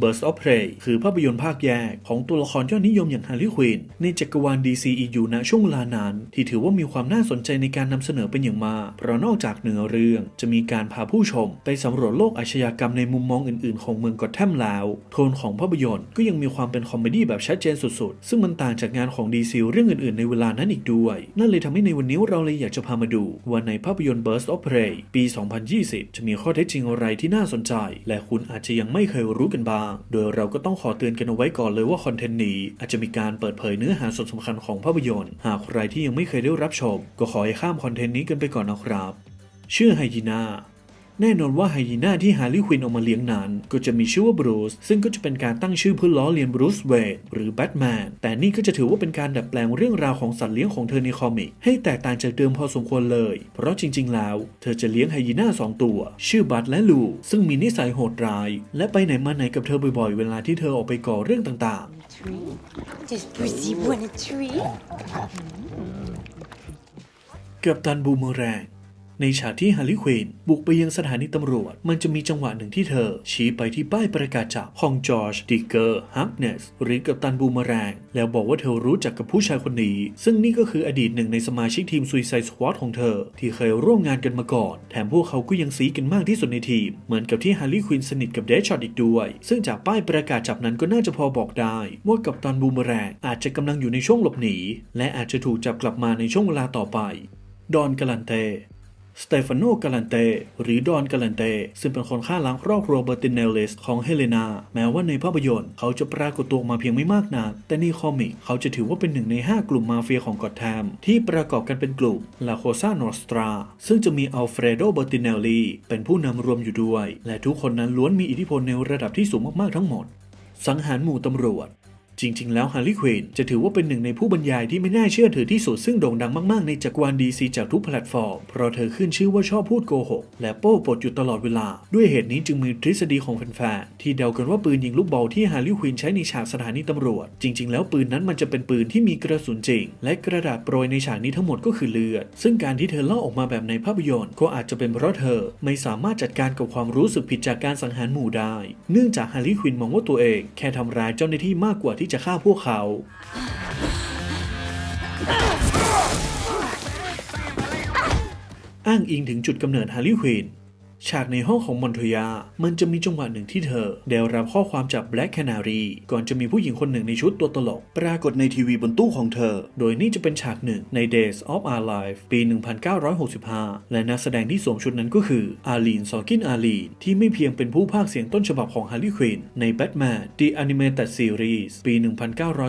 Burst of Prey คือภาพยนตร์ภาคแยกของตัวละครยอดนิยมอย่างฮาร์ลีควินในจักรวาล DCEU ณช่วงเวลานั้น ที่ถือว่ามีความน่าสนใจในการนำเสนอเป็นอย่างมากเพราะนอกจากเนื้อเรื่องจะมีการพาผู้ชม ไปสำรวจโลกอาชญากรรมในมุมมองอื่นๆ ของเมืองกอตแทมแล้ว โทนของภาพยนตร์ก็ยังมีความเป็นคอมเมดี้แบบชัดเจนสุดๆ ซึ่งมันต่างจากงานของ DC เรื่องอื่นๆ ในเวลานั้นอีกด้วย นั่นเลยทำให้ในวันนี้เราเลยอยากจะพามาดูว่าในภาพยนตร์ Burst of Prey ปี 2020 จะมีข้อเท็จจริงอะไรที่น่าสนใจ และคุณอาจจะยังไม่เคยรู้กันบ้างโดยเราก็ต้องขอเตือนกันเอาไว้ก่อนเลยว่าคอนเทนต์นี้อาจจะมีการเปิดเผยเนื้อหาส่วนสำคัญของภาพยนตร์ หากใครที่ยังไม่เคยได้รับชม ก็ขอให้ข้ามคอนเทนต์นี้กันไปก่อนนะครับ ชื่อไฮยีนา แน่นอนว่าไฮยีนาที่ฮาร์ลีควินเอามาเลี้ยงนั้น ก็จะมีชื่อว่าบรูซซึ่งก็จะเป็นการตั้งชื่อเพื่อล้อเลียนบรูซเวย์หรือแบทแมนแต่นี่ก็จะถือว่าเป็นการดัดแปลงเรื่องราวของสัตว์เลี้ยงของเธอในคอมิกให้แตกต่างจากเดิมพอสมควรเลย เพราะจริง ๆ แล้ว เธอจะเลี้ยงไฮยีนาสองตัว ชื่อบัตและลู ซึ่งมีนิสัยโหดร้าย และไปไหนมาไหนกับเธอบ่อยๆ เวลาที่เธอออกไปก่อเรื่องต่างๆ tree. Does Pussy want a tree? กับตันบูมเมอแรง ในฉากที่ฮาร์ลีควินบุกไปยังสถานีตำรวจ มันจะมีจังหวะหนึ่งที่เธอ ชี้ไปที่ป้ายประกาศจับของจอร์จดิเกอร์ฮักเนสหรือกับตันบูมแรง แล้วบอกว่าเธอรู้จักกับผู้ชายคนนี้ ซึ่งนี่ก็คืออดีตหนึ่งในสมาชิกทีมซุยไซสควอตของเธอ ที่เคยร่วมงานกันมาก่อน แถมพวกเขาก็ยังซีกันมากที่สุดในทีม เหมือนกับที่ฮาร์ลีควินสนิทกับเดชช็อตอีกด้วย ซึ่งจากป้ายประกาศจับนั้นก็น่าจะพอบอกได้ว่ากับตันบูมแรงอาจจะกำลังอยู่ในช่วงหลบหนีและอาจจะถูกจับกลับมาในช่วงเวลาต่อไป ดอนกาลันเต สเตฟานโนกาลันเต หรือดอนกาลันเต ซึ่งเป็นคนฆ่าล้างครอบครัวเบอร์ตินเนลเลสของเฮเลนา แม้ว่าในภาพยนตร์เขาจะปรากฏตัวมาเพียงไม่มากนัก แต่ในคอมิกเขาจะถือว่าเป็นหนึ่งใน 5 กลุ่มมาเฟียของกอตแทม ที่ประกอบกันเป็นกลุ่มลาโคซานอสตรา ซึ่งจะมีอัลเฟรโดเบอร์ตินเนลลีเป็นผู้นำรวมอยู่ด้วย และทุกคนนั้นล้วนมีอิทธิพลในระดับที่สูงมากๆทั้งหมด สังหารหมู่ตำรวจ จริง ๆ แล้วฮาร์ลีควินจะถือว่าเป็นหนึ่งในผู้บรรยายที่ไม่น่าเชื่อถือที่สุดซึ่งโด่งดังมาก ๆ ในจักรวาลดีซีจากทุกแพลตฟอร์ม เพราะเธอขึ้นชื่อว่าชอบพูดโกหก และโป้ปดอยู่ตลอดเวลา ด้วยเหตุนี้จึงมีทฤษฎีของแฟนๆที่เดากันว่าปืนยิงลูกบอลที่ฮาร์ลีควินใช้ในฉากสถานีตำรวจ จริง ๆ แล้วปืนนั้นมันจะเป็นปืนที่มีกระสุนจริง และกระดาษโปรยในฉากนี้ทั้งหมดก็คือเลือด ซึ่งการที่เธอเล่าออกมาแบบในภาพยนตร์ก็อาจจะเป็นเพราะเธอไม่สามารถจัดการกับความรู้สึกผิดจากการสังหารหมู่ได้ เนื่องจากฮาร์ลีควินมองว่าตัวเอง แค่ทำร้ายเจ้าหน้าที่มากกว่าที่จะฆ่าพวกเขา อ้างอิงถึงจุดกำเนิดฮาร์ลีควิน ฉากในห้องของมอนโทยา มันจะมีจังหวะหนึ่งที่เธอได้รับข้อความจากแบล็กแคนารีก่อนจะมีผู้หญิงคนหนึ่งในชุดตัวตลก ปรากฏในทีวีบนตู้ของเธอ โดยนี่จะเป็นฉากหนึ่งใน Days of Our Life ปี 1965 และนักแสดงที่สวมชุดนั้นก็คืออาลีนซอกินอาลีนที่ไม่เพียงเป็นผู้พากย์เสียงต้นฉบับของฮาร์ลีควินใน Batman The Animated Series ปี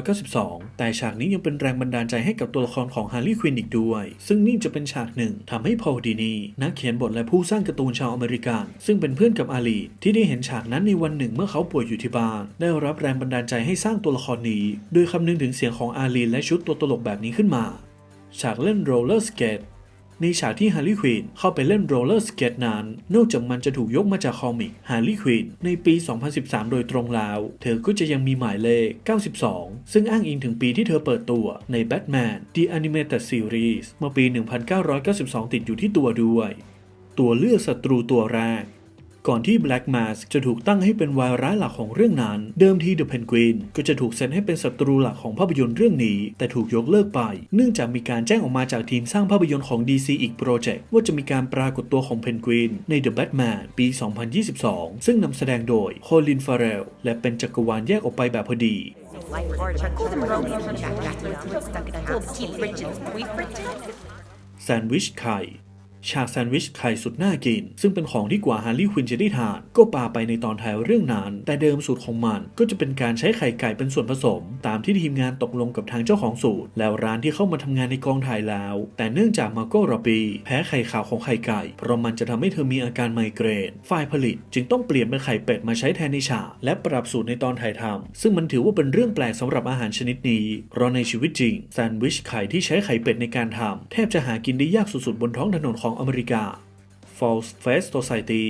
1992 แต่ฉากนี้ยังเป็นแรงบันดาลใจให้กับตัวละครของฮาร์ลีควินอีกด้วย ซึ่งนี่จะเป็นฉากหนึ่งทำให้พอลดีนีนักเขียนบทและผู้สร้างการ์ตูนชาวอเมริกัน ซึ่งเป็นเพื่อนกับอาลีที่ได้เห็นฉากนั้นในวันหนึ่งเมื่อเขาป่วยอยู่ที่บ้าน ได้รับแรงบันดาลใจให้สร้างตัวละครนี้ โดยคำนึงถึงเสียงของอาลีและชุดตัวตลกแบบนี้ขึ้นมา ฉากเล่นโรลเลอร์สเกตในฉากที่ฮาร์ลีควินเข้าไปเล่นโรลเลอร์สเกตนั้น นอกจากมันจะถูกยกมาจากคอมิกฮาร์ลีควินในปี 2013 โดยตรงแล้ว เธอก็จะยังมีหมายเลข 92 ซึ่งอ้างอิงถึงปีที่เธอเปิดตัวใน Batman The Animated Series เมื่อปี 1992 ติดอยู่ที่ตัวด้วย ตัวเลือกศัตรูตัวแรก ก่อนที่ Black Mask จะถูกตั้งให้เป็นวายร้ายหลักของเรื่องนั้น เดิมที The Penguin ก็จะถูกเซตให้เป็นศัตรูหลักของภาพยนตร์เรื่องนี้ แต่ถูกยกเลิกไป เนื่องจากมีการแจ้งออกมาจากทีมสร้างภาพยนตร์ของ DC อีกโปรเจกต์ว่าจะมีการปรากฏตัวของ Penguin ใน The Batman ปี 2022 ซึ่งนำแสดงโดย Colin Farrell และเป็นจักรวาลแยกออกไปแบบพอดี แซนด์วิชไข่ ฉากแซนด์วิชไข่สุดน่ากิน ซึ่งเป็นของที่กว่าฮาร์ลีควินจะได้ทาน ก็ปาไปในตอนท้ายเรื่องนั้น แต่เดิมสูตรของมันก็จะเป็นการใช้ไข่ไก่เป็นส่วนผสม ตามที่ทีมงานตกลงกับทางเจ้าของสูตร แล้วร้านที่เข้ามาทำงานในกองถ่ายแล้ว แต่เนื่องจากมาโก้รอบีแพ้ไข่ขาวของไข่ไก่ เพราะมันจะทำให้เธอมีอาการไมเกรน ฝ่ายผลิตจึงต้องเปลี่ยนเป็นไข่เป็ดมาใช้แทนในฉากและปรับสูตรในตอนถ่ายทำซึ่งมันถือว่าเป็นเรื่องแปลกสำหรับอาหารชนิดนี้ เพราะในชีวิตจริงแซนด์วิชไข่ที่ใช้ไข่เป็ดในการทำแทบจะหากินได้ยากสุดๆบนท้องถนนขออเมริกา False Face Society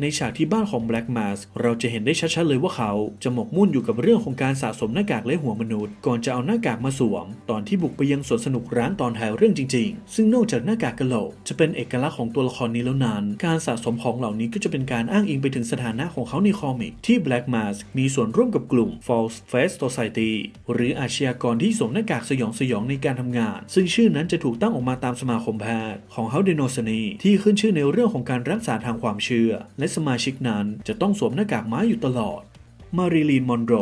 ในฉากที่บ้านของ Black Mask เราจะเห็นได้ชัดๆเลยว่าเขาจะหมกมุ่นอยู่กับเรื่องของการสะสมหน้ากากและหัวมนุษย์ ก่อนจะเอาหน้ากากมาสวม ตอนที่บุกไปยังสวนสนุกร้างตอนท้ายเรื่องจริงๆ ซึ่งนอกจากหน้ากากกะโหลกจะเป็นเอกลักษณ์ของตัวละครนี้แล้วนั้น การสะสมของเหล่านี้ก็จะเป็นการอ้างอิงไปถึงสถานะของเขาในคอมิกที่ Black Mask มีส่วนร่วมกับกลุ่ม False Face Society หรืออาชญากรที่สวมหน้ากากสยองสยองในการทำงาน ซึ่งชื่อนั้นจะถูกตั้งออกมาตามสมาคมแพทย์ของเฮาเดโนซนีที่ขึ้นชื่อในเรื่องของการรักษาทางความเชื่อและสมาชิกนั้นจะต้องสวมหน้ากากไม้อยู่ตลอด มาริลีน มอนโร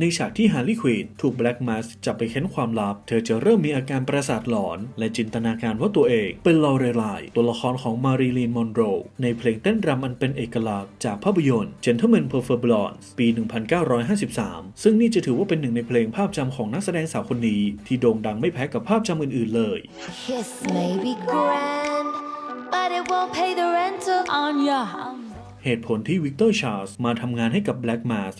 ในฉากที่ฮาร์ลีควีนถูกแบล็กมาสจับไปเค้นความลับ เธอจะเริ่มมีอาการประสาทหลอน และจินตนาการว่าตัวเองเป็นลอเรไลตัวละครของมาริลีนมอนโรในเพลงเต้นรำอันเป็นเอกลักษณ์จากภาพยนตร์ Gentlemen Prefer Blondes ปี 1953 ซึ่งนี่จะถือว่าเป็นหนึ่งในเพลงภาพจำของนักแสดงสาวคนนี้ ที่โด่งดังไม่แพ้กับภาพจำอื่นๆเลย Kiss may be grand, but it won't pay the rental on your house. เหตุผลที่วิกเตอร์ชาร์ลส์มาทำงานให้กับ Black Mask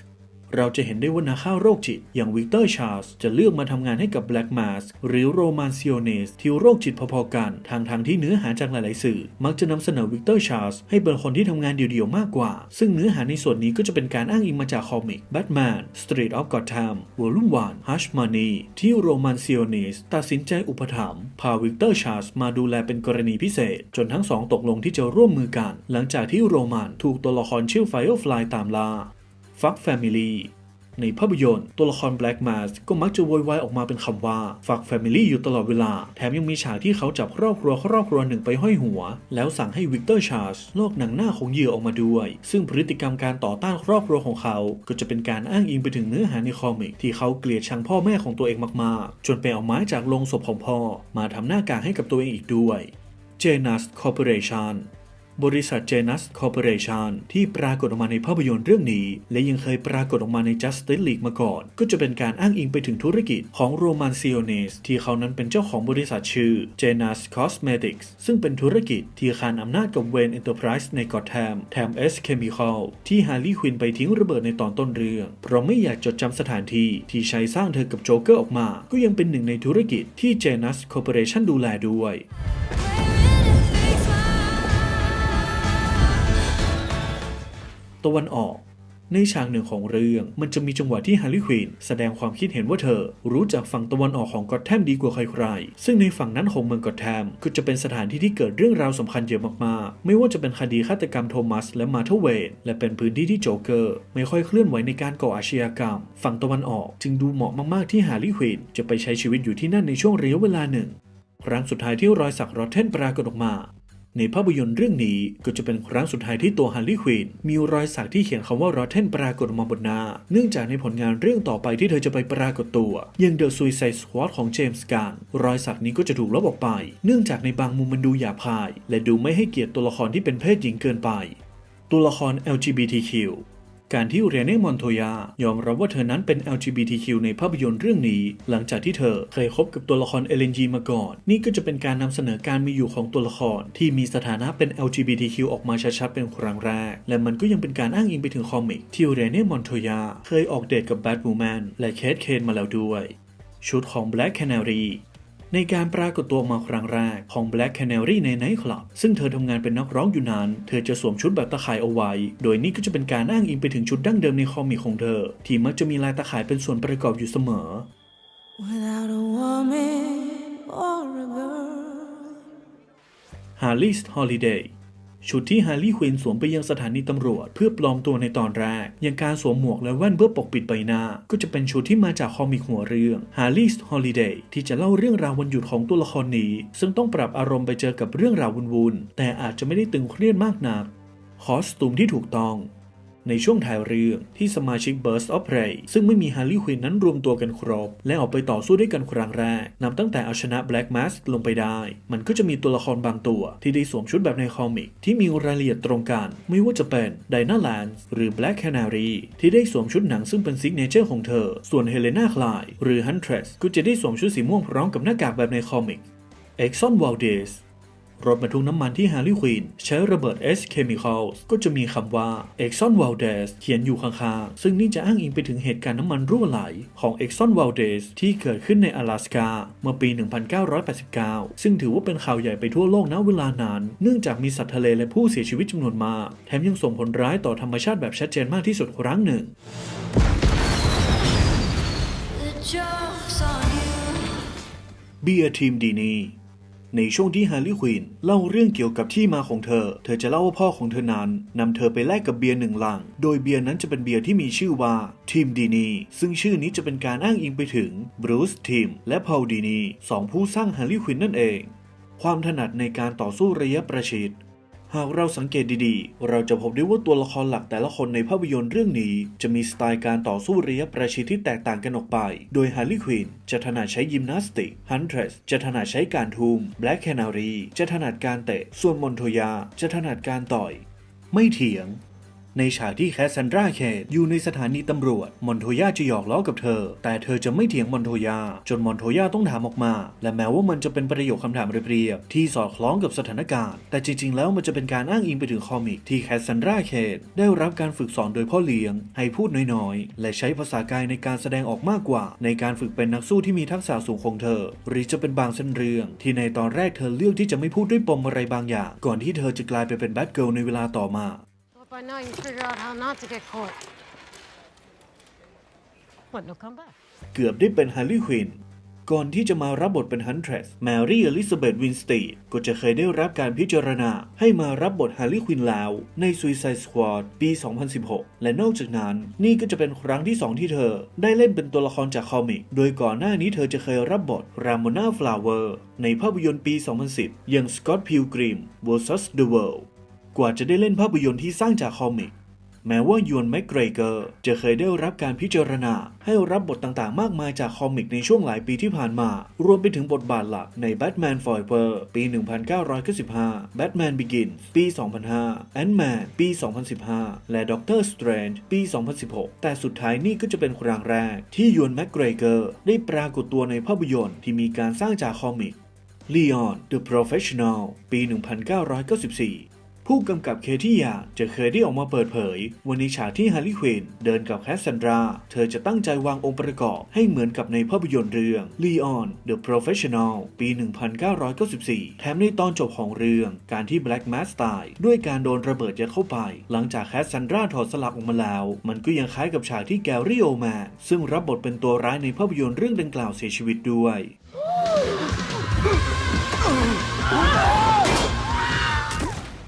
เราจะเห็นได้ว่านาข้าโรคจิต อย่างวิกเตอร์ชาร์ลส์จะเลือกมาทำงานให้กับ Black Mask หรือโรมานซิโอเนสที่โรคจิตพอๆกัน ทางทางที่เนื้อหาจากหลายๆสื่อ มักจะนำเสนอวิกเตอร์ชาร์ลส์ให้เป็นคนที่ทำงานเดี่ยวๆมากกว่า ซึ่งเนื้อหาในส่วนนี้ก็จะเป็นการอ้างอิงมาจากคอมิก Batman Street of Gotham Volume 1 Hush Money ที่โรมานซิโอเนสตัดสินใจอุปถัมภ์พาวิกเตอร์ชาร์ลส์มาดูแลเป็นกรณีพิเศษ จนทั้งสองตกลงที่จะร่วมมือกัน หลังจากที่โรมานถูกตัวละครชื่อ Firefly ตามล่า Fuck Family ในภาพยนตร์ตัวละคร Black Mask ก็มักจะโวยวายออกมาเป็นคำว่า fuck family อยู่ตลอดเวลา แถมยังมีฉากที่เขาจับครอบครัวครอบครัวหนึ่งไปห้อยหัว แล้วสั่งให้วิกเตอร์ชาร์สลอกหนังหน้าของเหยื่อออกมาด้วย ซึ่งพฤติกรรมการต่อต้านครอบครัวของเขา ก็จะเป็นการอ้างอิงไปถึงเนื้อหาในคอมิกที่เขาเกลียดชังพ่อแม่ของตัวเองมากๆ จนไปเอาไม้จากโลงศพของพ่อ มาทำหน้ากากให้กับตัวเองอีกด้วย Janus Corporation บริษัท Janus Corporation ที่ปรากฏออกมาในภาพยนตร์เรื่องนี้ และยังเคยปรากฏออกมาใน Justice League มาก่อน ก็จะเป็นการอ้างอิงไปถึงธุรกิจของโรมันซิโอเนสที่เขานั้นเป็นเจ้าของบริษัทชื่อ Janus Cosmetics ซึ่งเป็นธุรกิจที่ขานอำนาจกับ Wayne Enterprise ในกอ t แ a m แถม S Chemical ที่ฮาร์ลีควินไปทิ้งระเบิดในตอนต้นเรื่อง เพราะไม่อยากจดจำสถานที่ที่ใช้สร้างเธอกับโจเกอร์ออกมา ก็ยังเป็นหนึ่งในธุรกิจที่ Janus Corporation ดูแลด้วย ตะวันออก ในฉากหนึ่งของเรื่องมันจะมีจังหวะที่ฮาร์ลีควินแสดงความคิดเห็นว่าเธอ รู้จักฝั่งตะวันออกของกอตแทมดีกว่าใครๆ ซึ่งในฝั่งนั้นของเมืองกอตแทมก็จะเป็นสถานที่ที่เกิดเรื่องราวสำคัญเยอะมากๆ ไม่ว่าจะเป็นคดีฆาตกรรมโทมัสและมาเธเวนและเป็นพื้นที่ที่โจกเกอร์ ไม่ค่อยเคลื่อนไหวในการก่ออาชญากรรม ฝั่งตะวันออกจึงดูเหมาะมากๆที่ฮาร์ลีควินจะไปใช้ชีวิตอยู่ที่นั่นในช่วงระยะเวลาหนึ่งครั้งสุดท้ายที่รอยสักรอเทนปรากฏออกมา ในภาพยนตร์เรื่องนี้ก็จะเป็นครั้งสุดท้ายที่ตัวฮันลี่ควีนมีรอยสักที่เขียนคำว่ารอเทนปรากฏออมาบนหน้า เนื่องจากในผลงานเรื่องต่อไปที่เธอจะไปปรากฏตัวยังเดอะซูไซส์ควอตของเจมส์การรอยสักนี้ก็จะถูกลบออกไป เนื่องจากในบางมุมมันดูหยาบคาย และดูไม่ให้เกียรติตัวละครที่เป็นเพศหญิงเกินไป ตัวละคร LGBTQ การที่เรเน่มอนโทยายอมรับว่าเธอนั้นเป็น LGBTQ ในภาพยนตร์เรื่องนี้ หลังจากที่เธอเคยคบกับตัวละคร LNG มาก่อน นี่ก็จะเป็นการนำเสนอการมีอยู่ของตัวละคร ที่มีสถานะเป็น LGBTQ ออกมาชัดๆเป็นครั้งแรก และมันก็ยังเป็นการอ้างอิงไปถึงคอมิกที่เรเน่มอนโทยาเคยออกเดทกับแบท w ูแมนและเคทเคนมาแล้วด้วย ชุดของ Black Canary ในการปรากฏตัวมาครั้งแรกของ Black Canary ใน Night Club ซึ่งเธอทำงานเป็นนักร้องอยู่นั้นเธอจะสวมชุดแบบตะข่ายเอาไว้ โดยนี่ก็จะเป็นการอ้างอิงไปถึงชุดดั้งเดิมในคอมิกของเธอ ที่มักจะมีลายตะข่ายเป็นส่วนประกอบอยู่เสมอ Without a woman or a girl. Harley's Holiday ชุดที่ฮาร์ลีควินสวมไปยังสถานีตำรวจ เพื่อปลอมตัวในตอนแรก อย่างการสวมหมวกและแว่นเพื่อปกปิดใบหน้า ก็จะเป็นชุดที่มาจากคอมิกหัวเรื่อง Harley's Holiday ที่จะเล่าเรื่องราววันหยุดของตัวละครนี้ ซึ่งต้องปรับอารมณ์ไปเจอกับเรื่องราววุ่นๆแต่อาจจะไม่ได้ตึงเครียดมากนักคอสตูมที่ถูกต้อง ในช่วงท้ายเรื่องที่สมาชิก Burst of Prey ซึ่งไม่มีฮาร์ลีควินนั้นรวมตัวกันครบ และออกไปต่อสู้ด้วยกันครั้งแรกนับตั้งแต่เอาชนะ Black Mask ลงไปได้ มันก็จะมีตัวละครบางตัว ที่ได้สวมชุดแบบในคอมิก ที่มีรายละเอียดตรงกัน ไม่ว่าจะเป็น d i n a Lance หรือ Black Canary ที่ได้สวมชุดหนังซึ่งเป็นซิกเนเจอร์ของเธอ ส่วน Helena Clyde หรือ Huntress ก็จะได้สวมชุดสีม่วงพร้อมกับหน้ากากแบบในคอมิก Exxon Valdez รถบรรทุกน้ำมันที่ฮาร์ลีควินใช้ระเบิด S Chemicals ก็จะมีคำว่า Exxon Valdez เขียนอยู่ข้างๆ ซึ่งนี่จะอ้างอิงไปถึงเหตุการณ์น้ำมันรั่วไหลของ Exxon Valdez ที่เกิดขึ้นใน阿拉สกาเมื่อปี 1989 ซึ่งถือว่าเป็นข่าวใหญ่ไปทั่วโลกณเวลานั้น เนื่องจากมีสัตว์ทะเลและผู้เสียชีวิตจำนวนมาก แถมยังส่งผลร้ายต่อธรรมชาติแบบชัดเจนมากที่สุดครั้งหนึ่ง เบียร์ทีมดีนี ในช่วงที่ฮร์ลีควินเล่าเรื่องเกี่ยวกับที่มาของเธอ เธอจะเล่าว่าพ่อของเธอนั้นนำเธอไปแลกกับเบียร์หนึ่งลัง โดยเบียร์นั้นจะเป็นเบียร์ที่มีชื่อว่าทีมดีนีซึ่งชื่อนี้จะเป็นการอ้างอิงไปถึงบรูซทีมและพอลดีนีสองผู้สร้างฮร์ลีควินนั่นเองความถนัดในการต่อสู้ระยะประชิด หากเราสังเกตดีๆ เราจะพบได้ว่าตัวละครหลักแต่ละคนในภาพยนตร์เรื่องนี้ จะมีสไตล์การต่อสู้ระยะประชิดที่แตกต่างกันออกไป โดยฮาร์ลีควินจะถนัดใช้ยิมนาสติก ฮันเทรสจะถนัดใช้การทุมแบล็กแคนารีจะถนัดการเตะ ส่วนมอนโทยาจะถนัดการต่อย ไม่เถียง ในฉากที่แคสซันดราเคทอยู่ในสถานีตำรวจ มอนโทยาจะหยอกล้อกับเธอ แต่เธอจะไม่เถียงมอนโทยา จนมอนโทยาต้องถามออกมา และแม้ว่ามันจะเป็นประโยคคำถามเรียบๆที่สอดคล้องกับสถานการณ์ แต่จริงๆ แล้วมันจะเป็นการอ้างอิงไปถึงคอมิกที่แคสซันดราเคทได้รับการฝึกสอนโดยพ่อเลี้ยง ให้พูดน้อยๆ และใช้ภาษากายในการแสดงออกมากกว่า ในการฝึกเป็นนักสู้ที่มีทักษะสูงของเธอ หรือจะเป็นบางเส้นเรื่อง ที่ในตอนแรกเธอเลือกที่จะไม่พูดด้วยปมอะไรบางอย่าง ก่อนที่เธอจะกลายไปเป็นแบทเกิลในเวลาต่อมา Hope by now you figure out how not to get caught. What, no comeback? เกือบได้เป็นฮาร์ลีควินก่อนที่จะมารับบทเป็นฮันเทรสแมรี่อลิซาเบธวินสตีก็จะเคยได้รับการพิจารณา ให้มารับบทฮาร์ลีควินแล้ว ใน Suicide Squad ปี 2016 และนอกจากนั้น นี่ก็จะเป็นครั้งที่ 2 ที่เธอ ได้เล่นเป็นตัวละครจากคอมิก โดยก่อนหน้านี้เธอจะเคยรับบทราม o นาฟลาเวอร์ในภาพยนตร์ปี 2010 อย่าง Scott Pilgrim vs. The World กว่าจะได้เล่นภาพยนตร์ที่สร้างจากคอมิก แม้ว่ายวนแมกเกรเกอร์จะเคยได้รับการพิจารณา ให้รับบทต่างๆ มากมายจากคอมิกในช่วงหลายปีที่ผ่านมา รวมไปถึงบทบาทหลักใน Batman Forever ปี 1995 Batman Begins ปี 2005 Ant-Man ปี 2015 และ Doctor Strange ปี 2016 แต่สุดท้ายนี่ก็จะเป็นครั้งแรก ที่ยวนแมกเกรเกอร์ได้ปรากฏตัวในภาพยนตร์ที่มีการสร้างจากคอมิก Leon the Professional ปี 1994 ผู้กำกับเคที่ยาจะเคยได้ออกมาเปิดเผยวันในฉากที่ฮาร์ลีควินเดินกับแคสซันดรา เธอจะตั้งใจวางองค์ประกอบให้เหมือนกับในภาพยนตร์เรื่อง Leon the Professional ปี 1994 แถมในตอนจบของเรื่องการที่ Black Mass ตายด้วยการโดนระเบิดยัดเข้าไป หลังจากแคสซันดราถอดสลักออกมาแล้ว มันก็ยังคล้ายกับฉากที่แกรี่โอแมซึ่งรับบทเป็นตัวร้ายในภาพยนตร์เรื่องดังกล่าวเสียชีวิตด้วย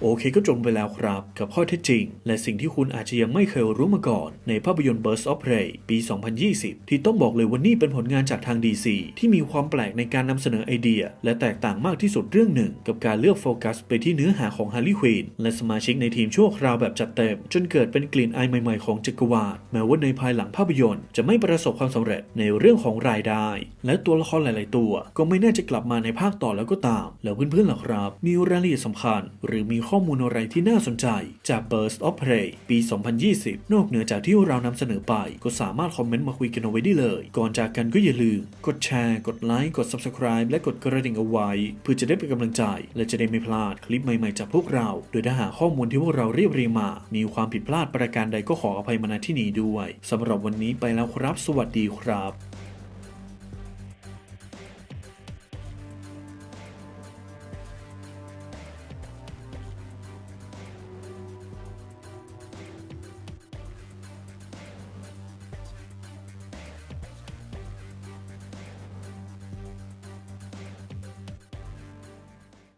โอเคก็จบไปแล้วครับ กับข้อเท็จจริง และสิ่งที่คุณอาจจะยังไม่เคยรู้มาก่อน ในภาพยนตร์ Burst of Prey ปี 2020 ที่ต้องบอกเลยว่านี่เป็นผลงานจากทาง DC ที่มีความแปลกในการนำเสนอไอเดีย และแตกต่างมากที่สุดเรื่องหนึ่ง กับการเลือกโฟกัสไปที่เนื้อหาของฮาร์ลีควีนและสมาชิกในทีมชั่วคราวแบบจัดเต็ม จนเกิดเป็นกลิ่นอายใหม่ๆของจักรวาลแม้ว่าในภายหลังภาพยนตร์ จะไม่ประสบความสำเร็จในเรื่องของรายได้ และตัวละครหลาย ๆ ตัว ก็ไม่น่าจะกลับมาในภาคต่อแล้วก็ตาม แล้วเพื่อนๆล่ะครับ มีรายละเอียดสำคัญ หรือมีข้อข้อมูลอะไรที่น่าสนใจจาก Burst of Prey ปี 2020 นอกเหนือจากที่เรานำเสนอไป ก็สามารถคอมเมนต์มาคุยกันเอาไว้ได้เลย ก่อนจากกันก็อย่าลืม กดแชร์ กดไลค์ กด Subscribe และกดกระดิ่งเอาไว้ เพื่อจะได้เป็นกำลังใจ และจะได้ไม่พลาดคลิปใหม่ๆจากพวกเรา โดยถ้าหากข้อมูลที่พวกเราเรียบเรียงมา มีความผิดพลาดประการใดก็ขออภัยมาณที่นี้ด้วยสำหรับวันนี้ไปแล้วครับ สวัสดีครับ